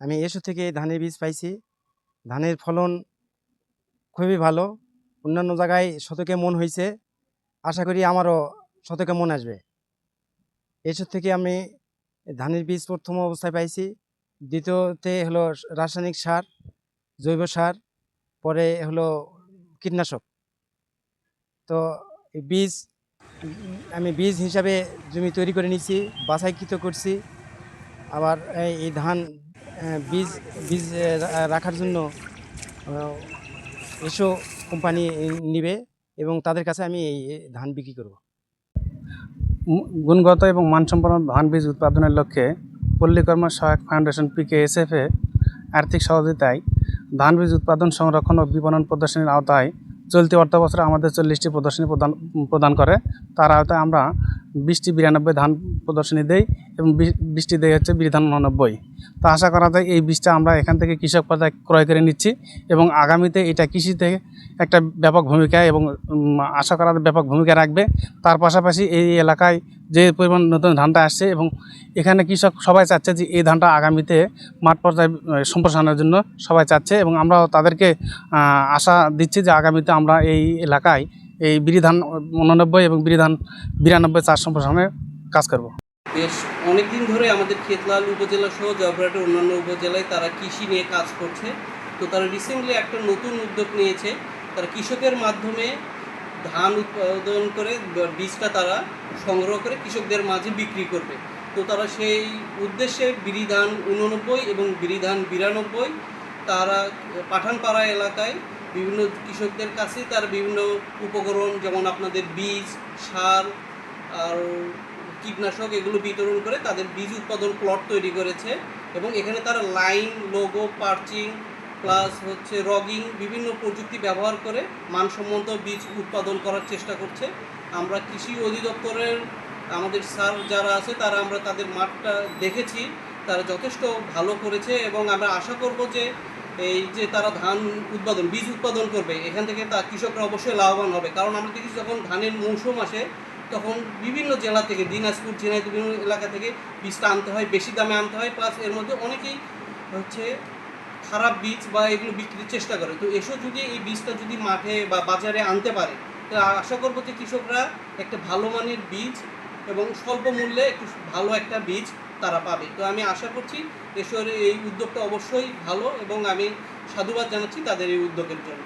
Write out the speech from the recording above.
আমি এসো থেকে ধানের বীজ পাইছি। ধানের ফলন খুবই ভালো। অন্যান্য জায়গায় শতকে মন হয়েছে আশা করি আমারও শতকে মন আসবে। এসব থেকে আমি ধানের বীজ প্রথম অবস্থায় পাইছি। দ্বিতীয়তে হলো রাসায়নিক সার, জৈব সার, পরে হলো কীটনাশক। তো বীজ, আমি বীজ হিসাবে জমি তৈরি করে নিছি বাছাইকৃত করছি। আবার এই ধান বীজ বীজ রাখার জন্য এসো কোম্পানি নিবে এবং তাদের কাছে আমি এই ধান বিক্রি করব। গুণগত এবং মানসম্পন্ন ধান বীজ উৎপাদনের লক্ষ্যে পল্লীকর্ম সহায়ক ফাউন্ডেশন পিকেএসএফে আর্থিক সহযোগিতায় ধান বীজ উৎপাদন, সংরক্ষণ ও বিপণন প্রদর্শনীর আওতায় চলতি অর্থ বছরে আমাদের চল্লিশটি প্রদর্শনী প্রদান প্রদান করে। তার আওতায় আমরা বিশটি বিরানব্বই ধান প্রদর্শনী দেই এবং বৃষ্টি দেয় হচ্ছে বিধান উনানব্বই। তা আশা করা যায় এই বীজটা আমরা এখান থেকে কৃষক পর্যায়ে ক্রয় করে নিচ্ছি এবং আগামীতে এটা কৃষিতে একটা ব্যাপক ভূমিকা এবং আশা করা ব্যাপক ভূমিকা রাখবে। তার পাশাপাশি এই এলাকায় যে পরিমাণ নতুন ধানটা আসছে এবং এখানে কৃষক সবাই চাচ্ছে যে এই ধানটা আগামীতে মাঠ পর্যায়ে সম্প্রসারণের জন্য সবাই চাচ্ছে এবং আমরাও তাদেরকে আশা দিচ্ছি যে আগামীতে আমরা এই এলাকায় এই বিড়ি ধান উননব্বই এবং বিড়ি ধান বিরানব্বই চাষ সম্প্রসারণের কাজ করব। বেশ, অনেকদিন ধরে আমাদের খেতলাল উপজেলা সহ জয়পুরহাটের অন্যান্য উপজেলায় তারা কৃষি নিয়ে কাজ করছে। তো তারা রিসেন্টলি একটা নতুন উদ্যোগ নিয়েছে। তারা কৃষকের মাধ্যমে ধান উৎপাদন করে বীজটা তারা সংগ্রহ করে কৃষকদের মাঝে বিক্রি করবে। তো তারা সেই উদ্দেশ্যে বিড়ি ধান উননব্বই এবং বিড়ি ধান বিরানব্বই তারা পাঠানপাড়া এলাকায় বিভিন্ন কৃষকদের কাছে তার বিভিন্ন উপকরণ যেমন আপনাদের বীজ, সার আর কীটনাশক এগুলো বিতরণ করে তাদের বীজ উৎপাদন প্লট তৈরি করেছে এবং এখানে তারা লাইন লোগো পার্চিং প্লাস হচ্ছে রগিং বিভিন্ন প্রযুক্তি ব্যবহার করে মানসম্মত বীজ উৎপাদন করার চেষ্টা করছে। আমরা কৃষি অধিদপ্তরের আমাদের স্যার যারা আছে, তারা আমরা তাদের মাঠটা দেখেছি। তারা যথেষ্ট ভালো করেছে এবং আমরা আশা করব যে এই যে তারা ধান উৎপাদন, বীজ উৎপাদন করবে, এখান থেকে তা কৃষকরা অবশ্যই লাভবান হবে। কারণ আমরা দেখি যখন ধানের মৌসুম আসে, তখন বিভিন্ন জেলা থেকে, দিনাজপুর, ঝিনাইদহ বিভিন্ন এলাকা থেকে বীজটা আনতে হয়, বেশি দামে আনতে হয়। প্লাস এর মধ্যে অনেকেই হচ্ছে খারাপ বীজ বা এগুলো বিক্রির চেষ্টা করে। তো এসব যদি এই বীজটা যদি মাঠে বা বাজারে আনতে পারে, তো আশা করব যে কৃষকরা একটা ভালো মানের বীজ এবং স্বল্প মূল্যে একটু ভালো একটা বীজ তারা পাবে। তো আমি আশা করছি এসবের এই উদ্যোগটা অবশ্যই ভালো এবং আমি সাধুবাদ জানাচ্ছি তাদের এই উদ্যোগের জন্য।